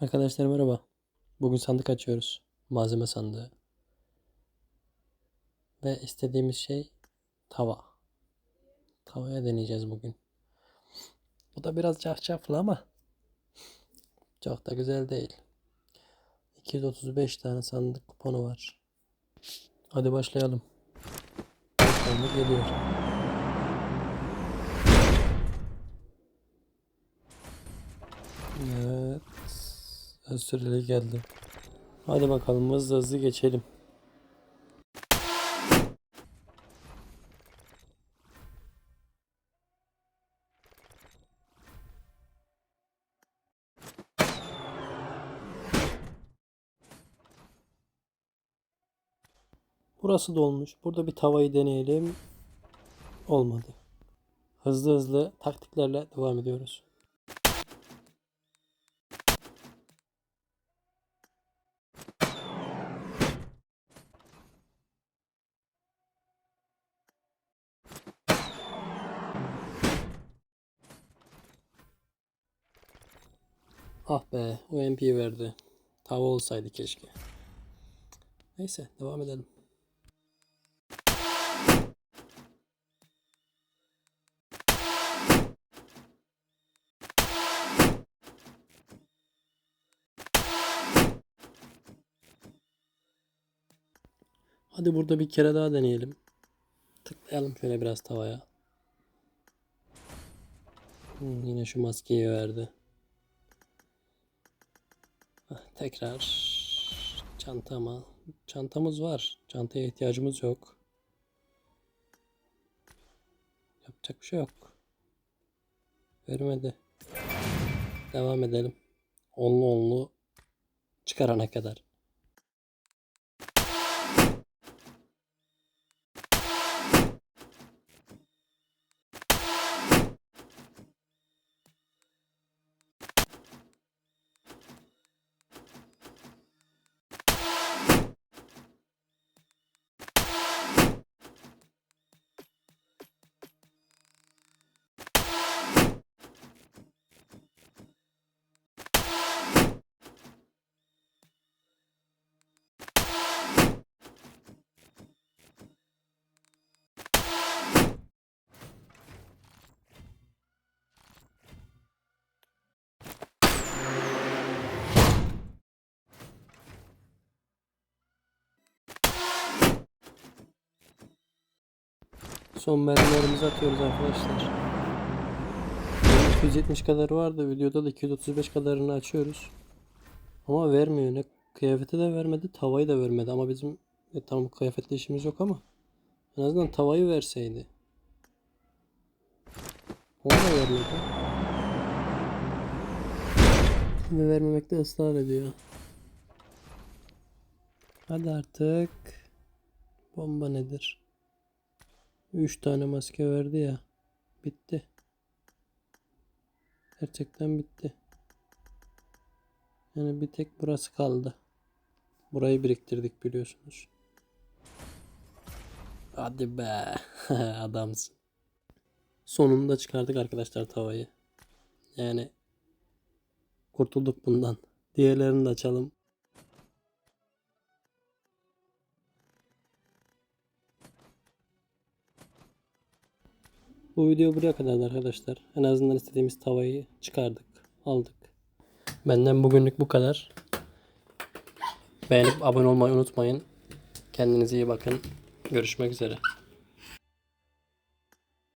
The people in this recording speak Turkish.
Arkadaşlar merhaba. Bugün sandık açıyoruz. Malzeme sandığı. Ve istediğimiz şey tava. Tavaya deneyeceğiz bugün. Bu da biraz cafcaflı ama çok da güzel değil. 235 tane sandık kuponu var. Hadi başlayalım. Sandık geliyor. Evet. Süreli geldi. Hadi bakalım hızlı hızlı geçelim. Burası dolmuş. Burada bir tavayı deneyelim. Olmadı. Hızlı hızlı taktiklerle devam ediyoruz. Ah be, UMP verdi. Tava olsaydı keşke. Neyse, devam edelim. Hadi burada bir kere daha deneyelim. Tıklayalım şöyle biraz tavaya. Hmm, yine şu maskeyi verdi. Ah, Tekrar çantama. Çantamız var. Çantaya ihtiyacımız yok. Yapacak bir şey yok. Vermedi. Devam edelim. Onlu onlu çıkarana kadar. Son mermilerimizi atıyoruz arkadaşlar. Benim 270 kadar vardı. Videoda da 235 kadarını açıyoruz. Ama vermiyor. Ne kıyafeti de vermedi, tavayı da vermedi. Ama bizim e, tamam kıyafetle işimiz yok ama en azından tavayı verseydi. Onu da vermedi. Ve vermemekte ısrar ediyor. Hadi artık. Bomba nedir? 3 tane maske verdi ya. Bitti. Gerçekten bitti. Yani bir tek burası kaldı. Burayı biriktirdik biliyorsunuz. Hadi be. Adamsın. Sonunda çıkardık arkadaşlar tavayı. Yani kurtulduk bundan. Diğerlerini de açalım. Bu video buraya kadardı arkadaşlar. En azından istediğimiz tavayı çıkardık, aldık. Benden bugünlük bu kadar. Beğenip abone olmayı unutmayın. Kendinize iyi bakın. Görüşmek üzere.